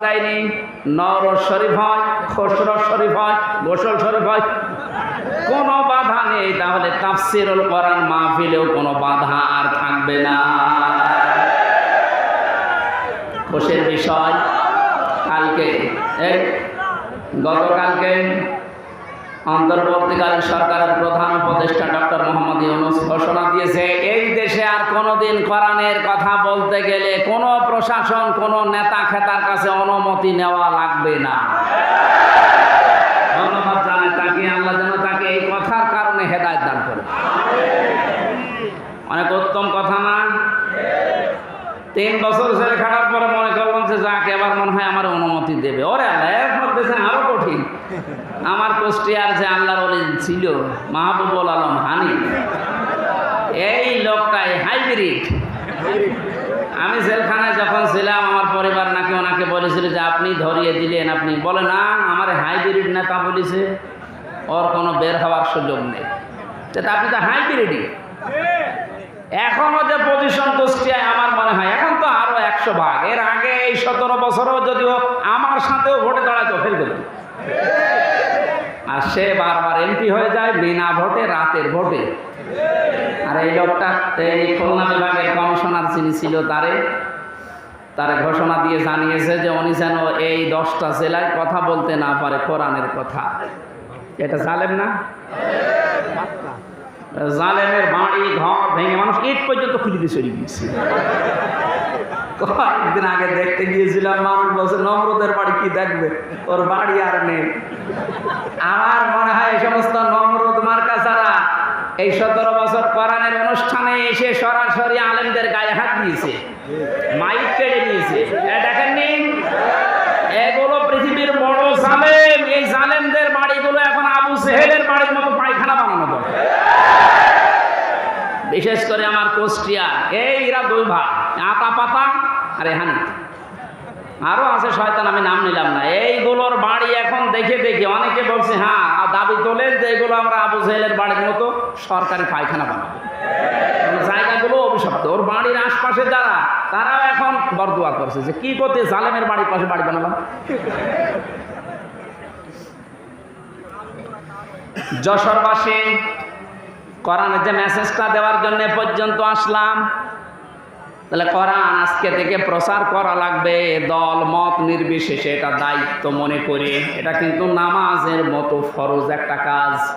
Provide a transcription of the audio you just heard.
যায়নি। নর শরীফ হয় খসর শরীফ হয়, গোসল শরীফ হয়। বাধা নেই, তাহলে তাফসিরুল মাহফিলেও কোনো বাধা আর থাকবে না। বিষয়, কালকে গতকালকে অন্তর্বর্তীকালীন সরকারের প্রধান উপদেষ্টা ডক্টর আর কোনোদিন কোরআনের কথা বলতে গেলে কোনো প্রশাসন, কোনো নেতা খেতার কাছে অনুমতি নেওয়া লাগবে না। তাকে আল্লাহ যেন তাকে এই কথার কারণে দান করে। অনেক উত্তম কথা না? তিন বছর ছেলে খাটার পরে মনে করলাম যে যাক, এবার মনে হয় আমার অনুমতি দেবে। ওরে আল্লাহ আরও কঠিন। আমার কুষ্টিয়ার যে আল্লাহর ছিল, মাহবুবুল আলম হানি, এই লোকটাই হাইব্রিড আমি জেলখানায় যখন ছিলাম, আমার পরিবার নাকি ওনাকে বলেছিল যে আপনি ধরিয়ে দিলেন, আপনি বলে, না, আমার হাইব্রিড নেতা বলেছে, ওর কোনো বের হওয়ার সুযোগ নেই। তো আপনি তো হাইব্রিডই এখনও যে পজিশন কুষ্টিয়ায় আমার মনে হয়, এখন তো আরও একশো ভাগ। এর আগে এই সতেরো বছরও যদিও আমার সাথেও ভোটে দাঁড়াতো ফেল গেল আর সে বারবার এমপি হয়ে যায় বিনা ভোটে, রাতের ভোটে। আর এই লোকটা, এই খুলনা বিভাগের কমিশনার যিনি ছিল তারে, তার ঘোষণা দিয়ে জানিয়েছে যে উনি যেন এই দশটা জেলায় কথা বলতে না পারে কোরআনের কথা। এটা জালেম না? জালেমের বাড়ি, ঘর ভেঙে মানুষ ইট পর্যন্ত খুঁজে দিয়ে সরিয়ে গিয়েছে কয়েকদিন আগে দেখতে গিয়েছিলাম, মানুষ বলছে, নমরুদের বাড়ি কি দেখবে? ওর বাড়ি আর নেই। আমার মনে হয় এই সমস্ত নমরুদ মার্কা ছাড়া এই সতেরো বছর কোরআনের অনুষ্ঠানে এসে সরাসরি আলেমদের গায়ে হাত দিয়েছে, মাইক কেড়ে নিয়েছে। দেখেননি এগুলো পৃথিবীর বড় জালেম। এই জালেমদের বাড়িগুলো এখন আবু সেহেলের বাড়ির মতো পায়খানা বানানো দরকার। বিশেষ করে আমার কোষ্টিয়া, এই এরা দুই ভাই, আতা পাতা আর এহানি আরও আছে শয়তান, আমি নাম নিলাম না। এইগুলোর বাড়ি এখন দেখে দেখে অনেকে বলছে হ্যাঁ দাবি তোলেন যে এগুলো আমরা আবু সাহেলের বাড়ির মতো সরকারি পায়খানা বানাবো। জায়গাগুলো অভিশপ্ত। ওর বাড়ির আশপাশে যারা, তারাও এখন বরদুয়া করছে যে, কি করতে জালেমের বাড়ির পাশে বাড়ি বানালাম? যশোরবাসী কোরআনের যে মেসেজটা দেওয়ার জন্য পর্যন্ত আসলাম। তাহলে কোরআন আজকে থেকে প্রচার করা লাগবে। দল, মত নির্বিশেষে এটা দায়িত্ব মনে করে। এটা কিন্তু নামাজের মতো ফরজ একটা কাজ।